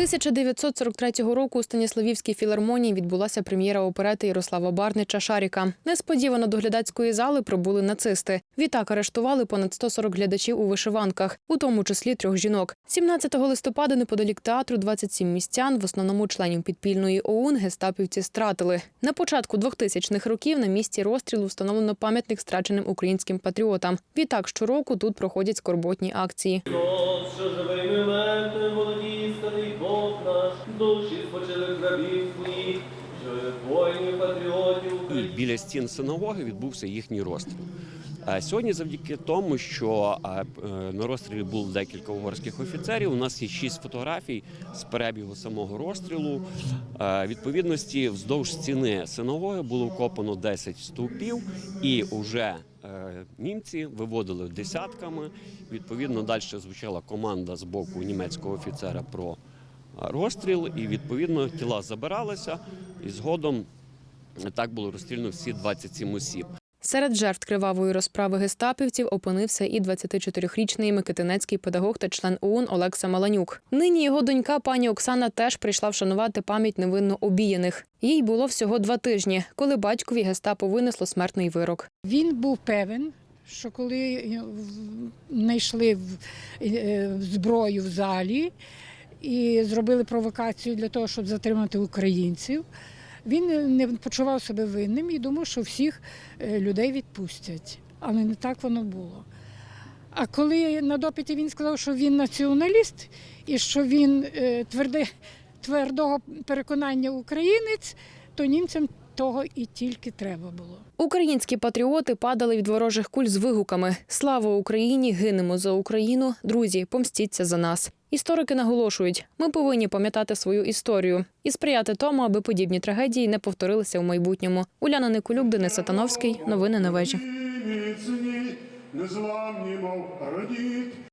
1943 року у Станіславівській філармонії відбулася прем'єра оперети Ярослава Барнича Шаріка. Несподівано до глядацької зали прибули нацисти. Відтак арештували понад 140 глядачів у вишиванках, у тому числі трьох жінок. 17 листопада неподалік театру 27 містян, в основному членів підпільної ОУН, гестапівці стратили. На початку 2000-х років на місці розстрілу встановлено пам'ятник страченим українським патріотам. Відтак щороку тут проходять скорботні акції. Душі спочилих рабів своїх, воїнів, патріотів І біля стін синагоги відбувся їхній розстріл. Сьогодні, завдяки тому, що е, на розстрілі було декілька угорських офіцерів, у нас є шість фотографій з перебігу самого розстрілу. Відповідності вздовж стіни синагоги було вкопано 10 стовпів, і вже е, німці виводили десятками. Відповідно, далі звучала команда з боку німецького офіцера про розстріл, і відповідно тіла забиралися, і згодом так було розстріляно всі 27 осіб. Серед жертв кривавої розправи гестапівців опинився і 24-річний микитинецький педагог та член ОУН Олекса Маланюк. Нині його донька пані Оксана теж прийшла вшанувати пам'ять невинно обіяних. Їй було всього два тижні, коли батькові гестапо винесло смертний вирок. Він був певен, що коли е, знайшли в- е, зброю в залі і зробили провокацію для того, щоб затримати українців, він не почував себе винним і думав, що всіх е, людей відпустять. Але не так воно було. А коли на допиті він сказав, що він націоналіст і що він е, тверде, твердого переконання українець, то німцям того і тільки треба було. Українські патріоти падали від ворожих куль з вигуками Слава Україні! Гинемо за Україну! Друзі, помстіться за нас. Історики наголошують, ми повинні пам'ятати свою історію і сприяти тому, аби подібні трагедії не повторилися в майбутньому. Уляна Николюк, Денис Сатановський. Новини на вежі. Незламні, мов радіт,